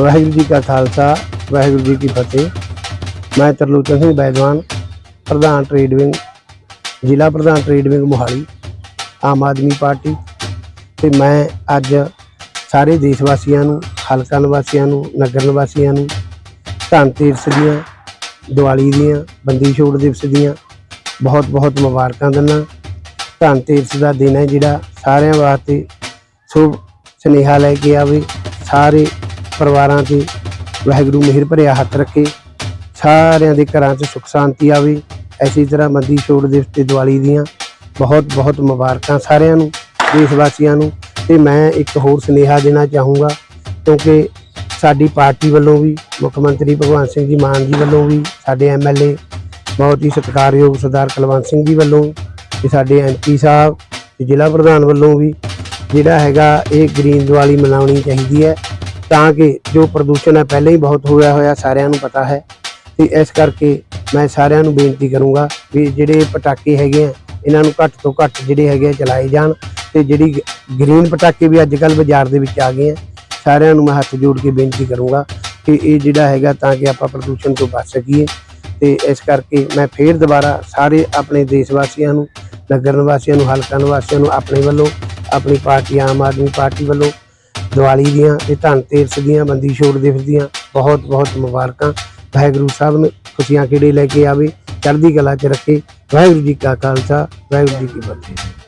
ਵਾਹਿਗੁਰੂ ਜੀ ਕਾ ਖਾਲਸਾ, ਵਾਹਿਗੁਰੂ ਜੀ ਕੀ ਫਤਿਹ। ਮੈਂ ਤਰਲੋਚਨ ਸਿੰਘ ਬੈਦਵਾਨ ਪ੍ਰਧਾਨ ਟ੍ਰੇਡ ਵਿੰਗ ਜ਼ਿਲ੍ਹਾ ਪ੍ਰਧਾਨ trade wing Mohali, Aam Aadmi Party. ਤੇ ਮੈਂ ਅੱਜ ਸਾਰੇ ਦੇਸ਼ ਵਾਸੀਆਂ ਨੂੰ, ਹਲਕਾ ਨਿਵਾਸੀਆਂ ਨੂੰ, ਨਗਰ ਨਿਵਾਸੀਆਂ ਨੂੰ ਧਨਤੇਰਸ ਦੀਆਂ, ਦੀਵਾਲੀ ਦੀਆਂ, ਬੰਦੀ ਛੋੜ ਦਿਵਸ ਦੀਆਂ ਬਹੁਤ ਬਹੁਤ ਮੁਬਾਰਕਾਂ ਦਿੰਦਾ। ਧਨਤੇਰਸ ਦਾ ਦਿਨ ਹੈ ਜਿਹੜਾ ਸਾਰਿਆਂ ਵਾਸਤੇ ਸ਼ੁਭ ਸੁਨੇਹਾ ਲੈ ਕੇ ਆਵੇ, ਸਾਰੇ ਪਰਿਵਾਰਾਂ ਤੇ ਵਾਹਿਗੁਰੂ ਮਿਹਰ ਭਰਿਆ ਹੱਥ ਰੱਖੇ। ਸਾਰਿਆਂ ਦੇ ਘਰਾਂ 'ਚ ਸੁਖ ਸ਼ਾਂਤੀ ਆਵੇ। ਐਸੀ ਤਰ੍ਹਾਂ ਮੰਦੀ ਛੋੜ ਦਿਵਸ ਤੇ ਦੀਵਾਲੀ ਦੀਆਂ ਬਹੁਤ ਬਹੁਤ ਮੁਬਾਰਕਾਂ ਸਾਰਿਆਂ ਨੂੰ ਦੇਸ਼ ਵਾਸੀਆਂ ਨੂੰ। ਤੇ ਮੈਂ ਇੱਕ ਹੋਰ ਸੁਨੇਹਾ ਦੇਣਾ ਚਾਹੂੰਗਾ, ਕਿਉਂਕਿ ਸਾਡੀ ਪਾਰਟੀ ਵੱਲੋਂ ਵੀ, ਮੁੱਖ ਮੰਤਰੀ ਭਗਵੰਤ ਸਿੰਘ ਜੀ ਮਾਨ ਜੀ ਵੱਲੋਂ ਵੀ, ਸਾਡੇ ਐਮਐਲਏ ਬਹੁਤ ਹੀ ਸਤਿਕਾਰਯੋਗ ਸਰਦਾਰ ਕੁਲਵੰਤ ਸਿੰਘ ਜੀ ਵੱਲੋਂ, ਤੇ ਸਾਡੇ ਐਮਪੀ ਸਾਹਿਬ, ਤੇ ਜ਼ਿਲ੍ਹਾ ਪ੍ਰਧਾਨ ਵੱਲੋਂ ਵੀ, ਜਿਹੜਾ ਹੈਗਾ ਇਹ ਗ੍ਰੀਨ ਦੀਵਾਲੀ ਮਨਾਉਣੀ ਚਾਹੀਦੀ ਹੈ। ਤਾਂ ਕਿ ਜੋ ਪ੍ਰਦੂਸ਼ਣ ਹੈ, ਪਹਿਲਾਂ ਹੀ ਬਹੁਤ ਹੋਇਆ ਹੋਇਆ, ਸਾਰਿਆਂ ਨੂੰ ਪਤਾ ਹੈ। ਤੇ ਇਸ ਕਰਕੇ ਮੈਂ ਸਾਰਿਆਂ ਨੂੰ ਬੇਨਤੀ ਕਰੂੰਗਾ ਵੀ ਜਿਹੜੇ ਪਟਾਕੇ ਹੈਗੇ ਆ, ਇਹਨਾਂ ਨੂੰ ਘੱਟ ਤੋਂ ਘੱਟ ਜਿਹੜੇ ਹੈਗੇ ਆ, ਚਲਾਏ ਜਾਣ। ਤੇ ਜਿਹੜੀ ਗ੍ਰੀਨ ਪਟਾਕੇ ਵੀ ਅੱਜ ਕੱਲ ਬਾਜ਼ਾਰ ਦੇ ਵਿੱਚ ਆ ਗਏ ਆ, ਸਾਰਿਆਂ ਨੂੰ ਮੈਂ ਹੱਥ ਜੋੜ ਕੇ ਬੇਨਤੀ ਕਰੂੰਗਾ ਕਿ ਇਹ ਜਿਹੜਾ ਹੈਗਾ, ਤਾਂ ਕਿ ਆਪਾਂ ਪ੍ਰਦੂਸ਼ਣ ਤੋਂ ਬਚ ਸਕੀਏ। ਤੇ ਇਸ ਕਰਕੇ ਮੈਂ ਫੇਰ ਦੁਬਾਰਾ ਸਾਰੇ ਆਪਣੇ ਦੇਸ਼ ਵਾਸੀਆਂ ਨੂੰ, ਨਗਰ ਨਿਵਾਸੀਆਂ ਨੂੰ, ਹਲਕਾ ਨਿਵਾਸੀਆਂ ਨੂੰ, ਆਪਣੇ ਵੱਲੋਂ, ਆਪਣੀ ਪਾਰਟੀ, ਆਮ ਆਦਮੀ ਪਾਰਟੀ ਵੱਲੋਂ ਦੀਵਾਲੀ ਦੀਆਂ ਤੇ ਧਨਤੇਰਸ ਦੀਆਂ, ਬੰਦੀ ਛੋੜ ਦਿਵਸ ਦੀਆਂ ਬਹੁਤ ਬਹੁਤ ਮੁਬਾਰਕਾਂ। ਵਾਹਿਗੁਰੂ ਸਾਹਿਬ ਨੂੰ ਖੁਸ਼ੀਆਂ ਕਿਹੜੇ ਲੈ ਕੇ ਆਵੇ, ਚੜ੍ਹਦੀ ਕਲਾ 'ਚ ਰੱਖੇ। ਵਾਹਿਗੁਰੂ ਜੀ ਕਾ ਖਾਲਸਾ, ਵਾਹਿਗੁਰੂ ਜੀ ਕੀ ਫਤਿਹ।